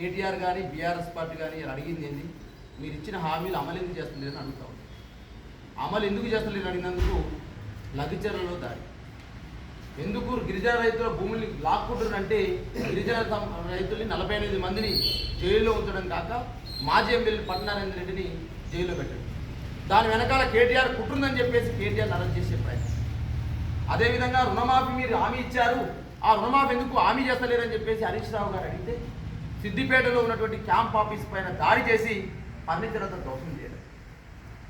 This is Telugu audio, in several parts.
కేటీఆర్ కానీ బీఆర్ఎస్ పార్టీ కానీ అడిగింది ఏంది? మీరు ఇచ్చిన హామీలు అమలు ఎందుకు చేస్తలేరని అడుగుతా అమలు ఎందుకు చేస్తలేరు అడిగినందుకు లఘుచర్లలో దాడి. ఎందుకు గిరిజన రైతుల భూముల్ని లాక్కుంటున్నారంటే గిరిజన రైతుల్ని నలభై ఎనిమిది మందిని జైల్లో ఉంచడం కాక మాజీ ఎమ్మెల్యే పట్నారాయణ రెడ్డిని జైల్లో పెట్టడం. దాని వెనకాల కేటీఆర్ కుట్రుందని చెప్పేసి కేటీఆర్ అరెస్ట్ చేసే ప్రయత్నం. అదేవిధంగా రుణమాఫీ మీరు హామీ ఇచ్చారు. ఆ రుణమాఫీ ఎందుకు హామీ చేస్తలేరని చెప్పేసి హరీష్ రావు గారు అడిగితే సిద్దిపేటలో ఉన్నటువంటి క్యాంప్ ఆఫీస్ పైన దాడి చేసి ఫర్నిచర్ అంతా ధ్వంసం చేయడం.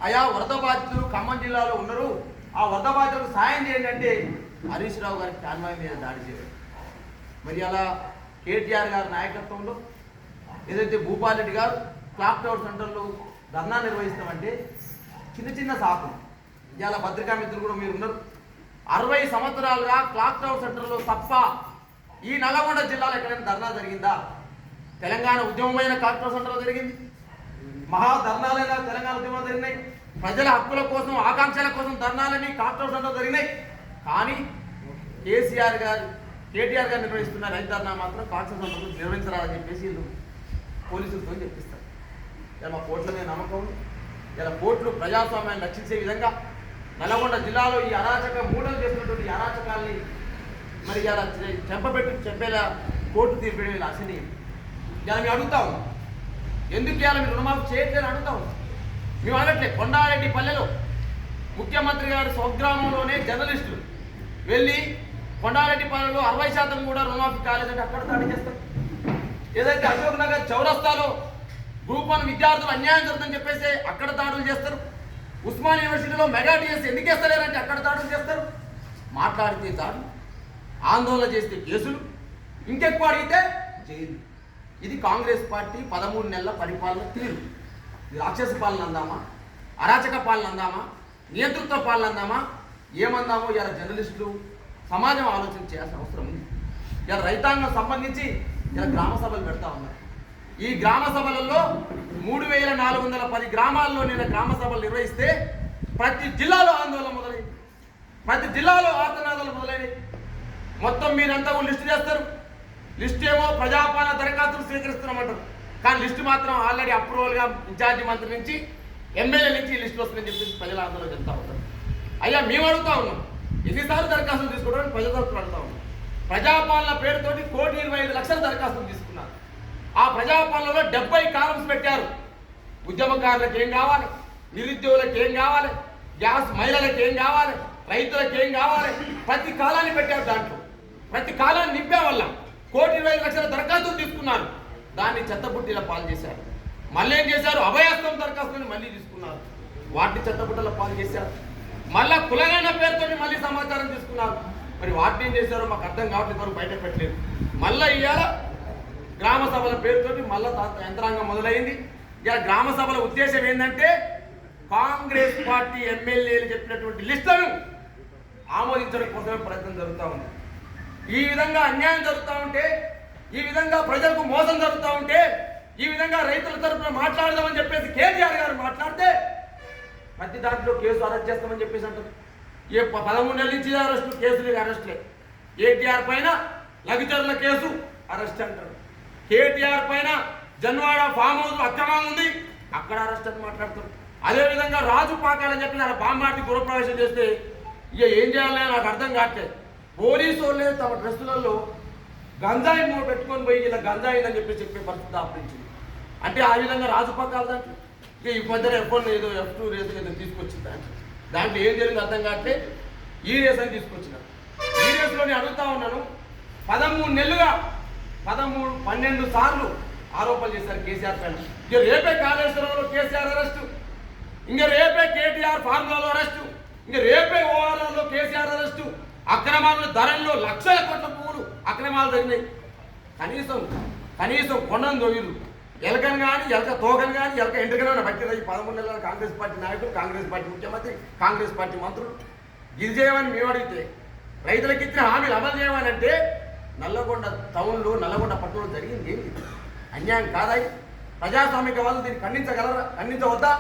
అయా వరద బాధితులు ఖమ్మం జిల్లాలో ఉన్నారు. ఆ వరద బాధితులకు సాయం చేయండి అంటే హరీష్ రావు గారి కాన్వాయ్ మీద దాడి చేయడం. మరి అలా కేటీఆర్ గారి నాయకత్వంలో ఏదైతే భూపాల్ రెడ్డి గారు క్లాక్ టవర్ సెంటర్లో ధర్నా నిర్వహిస్తామంటే చిన్న చిన్న సాకులు. ఇవాళ పత్రికా మిత్రులు కూడా మీరు ఉన్నారు. అరవై సంవత్సరాలుగా క్లాక్ టవర్ సెంటర్లో తప్ప ఈ నల్లగొండ జిల్లాలో ఎక్కడైనా ధర్నా జరిగిందా? తెలంగాణ ఉద్యమమైన కార్పొరేషన్లో జరిగింది. మహా ధర్నాలైన తెలంగాణ ఉద్యమాలు జరిగినాయి. ప్రజల హక్కుల కోసం ఆకాంక్షల కోసం ధర్నాలని కార్పొరేషన్లో జరిగినాయి. కానీ కేసీఆర్ గారు కేటీఆర్ గారు నిర్వహిస్తున్న రైతు ధర్నా మాత్రం క్లాక్ టవర్ సెంటర్ నిర్వహించరాదని చెప్పేసి వీళ్ళు పోలీసులతో చెప్పిస్తారు. ఇలా మా కోర్టుల మీద నమ్మకం ఉంది ఇలా కోర్టులు ప్రజాస్వామ్యాన్ని రక్షించే విధంగా నల్గొండ జిల్లాలో ఈ అరాచక మూడలు చేసినటువంటి ఈ అరాచకాల్ని మరి ఇలా చెంపబెట్టి చెప్పేలా కోర్టు తీర్పేయడం ఆశనీయం ఇలా మేము అడుగుతా. ఉన్నాం ఎందుకు ఇవాళ మీరు రుణమాఫీ చేయట్లేదు అడుగుతా. ఉన్నాం మేము అనట్లే కొండారెడ్డి పల్లెలో ముఖ్యమంత్రి గారి స్వగ్రామంలోనే జర్నలిస్టులు వెళ్ళి కొండారెడ్డి పల్లెలో అరవై శాతం కూడా రుణమాఫీ కాలేదంటే అక్కడ దాడి చేస్తారు. ఏదైతే అశోక్ నగర్ చౌరస్తాలో గ్రూప్ వన్ విద్యార్థులు అన్యాయం జరుగుతుందని చెప్పేసి అక్కడ దాడులు చేస్తారు. ఉస్మాన్ యూనివర్సిటీలో మెగా టీఎస్ ఎందుకు వేస్తలేరంటే అక్కడ దాడులు చేస్తారు. మాట్లాడితే దాడులు ఆందోళన చేస్తే కేసులు. ఇంకెక్కువ అడిగితే జైలు. ఇది కాంగ్రెస్ పార్టీ పదమూడు నెలల పరిపాలన తీరు. ఇది రాక్షస పాలన అందామా? అరాచక పాలన అందామా? నియంతృత్వ పాలన అందామా? ఏమందామో ఇలా జర్నలిస్టులు సమాజం ఆలోచన చేయాల్సిన అవసరం ఉంది. ఇలా రైతాంగం సంబంధించి ఇలా గ్రామ సభలు పెడతా ఉన్నారు. ఈ గ్రామ సభలలో మూడు వేల నాలుగు వందల పది గ్రామాల్లో నేను గ్రామ సభలు నిర్వహిస్తే ప్రతి జిల్లాలో ఆందోళన మొదలైంది. ప్రతి జిల్లాలో ఆర్తనాదాలు మొదలైనవి. మొత్తం మీరంతా ఓ లిస్టు చేస్తారు. లిస్ట్ ఏమో ప్రజాపాలన దరఖాస్తులు స్వీకరిస్తున్నామంటారు. కానీ లిస్టు మాత్రం ఆల్రెడీ అప్రూవల్గా ఇన్ఛార్జి మంత్రి నుంచి ఎమ్మెల్యే నుంచి లిస్ట్ వస్తుందని చెప్పేసి ప్రజల ఆందోళన చెప్తా ఉంటారు అయ్యా మేము అడుగుతా ఉన్నాం. ఎన్నిసార్లు దరఖాస్తులు తీసుకోవడానికి ప్రజల తరఫున అడుగుతా ఉన్నాం. ప్రజాపాలన పేరుతోటి కోటి ఇరవై ఐదు లక్షల దరఖాస్తులు తీసుకున్నారు. ఆ ప్రజాపాలనలో డెబ్బై కాలమ్స్ పెట్టారు. ఉద్యమకారులకు ఏం కావాలి? నిరుద్యోగులకు ఏం కావాలి? గ్యాస్ మహిళలకు ఏం కావాలి? రైతులకు ఏం కావాలి? ప్రతి కాలాన్ని పెట్టారు దాంట్లో. ప్రతి కాలాన్ని నింపే వల్ల కోటి ఇరవై ఐదు లక్షల దరఖాస్తులు తీసుకున్నారు దాన్ని చెత్తబుట్టిలో పాలు చేశారు. మళ్ళీ ఏం చేశారు? అభయాస్తం దరఖాస్తుని మళ్ళీ తీసుకున్నారు. వాటిని చెత్తబుట్టలో పాలు చేశారు. మళ్ళా కులగైన పేరుతో మళ్ళీ సమాచారం తీసుకున్నారు. మరి వాటిని ఏం చేశారో మాకు అర్థం కావట్లేదు వరకు బయట పెట్టలేదు. మళ్ళీ ఇవాళ గ్రామ సభల పేరుతోటి మళ్ళా యంత్రాంగం మొదలైంది. ఇలా గ్రామ సభల ఉద్దేశం ఏంటంటే కాంగ్రెస్ పార్టీ ఎమ్మెల్యేలు చెప్పినటువంటి లిస్టును ఆమోదించడం కోసమే ప్రయత్నం జరుగుతూ ఉంది. ఈ విధంగా అన్యాయం జరుగుతూ ఉంటే ఈ విధంగా ప్రజలకు మోసం జరుగుతూ ఉంటే ఈ విధంగా రైతుల తరపున మాట్లాడదామని చెప్పేసి కేటీఆర్ గారు మాట్లాడితే ప్రతి దాంట్లో కేసు అరెస్ట్ చేస్తామని చెప్పేసి అంటారు ఏ పదమూడు నెలల నుంచి అరెస్టు కేసులు అరెస్ట్లే. కేటీఆర్ పైన లఘుచరుల కేసు అరెస్ట్ అంటారు. కేటీఆర్ పైన జన్వాడ ఫామ్ హౌస్ అక్రమం ఉంది అక్కడ అరెస్ట్ అని మాట్లాడుతారు. అదేవిధంగా రాజు పాకాలని చెప్పి నాకు బాంబాటి గృహప్రవేశం చేస్తే ఇక ఏం చేయాలని నాకు అర్థం కావట్లేదు. పోలీసు వాళ్ళే తమ డ్రెస్సులలో గంజాయి మూడు పెట్టుకొని పోయి ఇలా గంజాయి అని చెప్పి చెప్పే పరిస్థితి ఆపరించింది అంటే ఆ విధంగా రాజు దాంట్లో. ఈ మధ్యన ఎఫ్ వన్ ఏదో ఎఫ్ టూ రేస్ ఏదో తీసుకొచ్చింది దాంట్లో. దాంట్లో ఏం జరిగింది అర్థం కావట్లే. ఈ రేస్ అని తీసుకొచ్చిన. ఈ రేస్లోని అడుగుతా ఉన్నాను. పదమూడు నెలలుగా పదమూడు పన్నెండు సార్లు ఆరోపణలు చేశారు కేసీఆర్ పైన. ఇక రేపే కాళేశ్వరంలో కేసీఆర్ అరెస్టు ఇంకా రేపే కేటీఆర్ ఫార్ములాలో అరెస్టు ఇంకా రేపే ఓఆర్ఆర్లో కేసీఆర్ అరెస్టు అక్రమాలు ధరల్లో లక్షల కోట్ల పువ్వులు అక్రమాలు జరిగినాయి. కనీసం కనీసం కొండను దొయ్యలు ఎలకను కానీ ఎలక తోకను కానీ ఎలక ఎంట్రికనైనా బట్టి ఈ పదమూడు నెలల కాంగ్రెస్ పార్టీ నాయకులు కాంగ్రెస్ పార్టీ ముఖ్యమంత్రి కాంగ్రెస్ పార్టీ మంత్రులు. ఇది చేయమని మేము అడిగితే రైతులకు ఇచ్చిన హామీలు అమలు చేయమని అంటే నల్లగొండ టౌన్లో నల్లగొండ పట్టణంలో జరిగింది. ఏంటి అన్యాయం కాదా ప్రజాస్వామిక వాళ్ళు దీన్ని ఖండించగలరా? ఖండించవద్దా?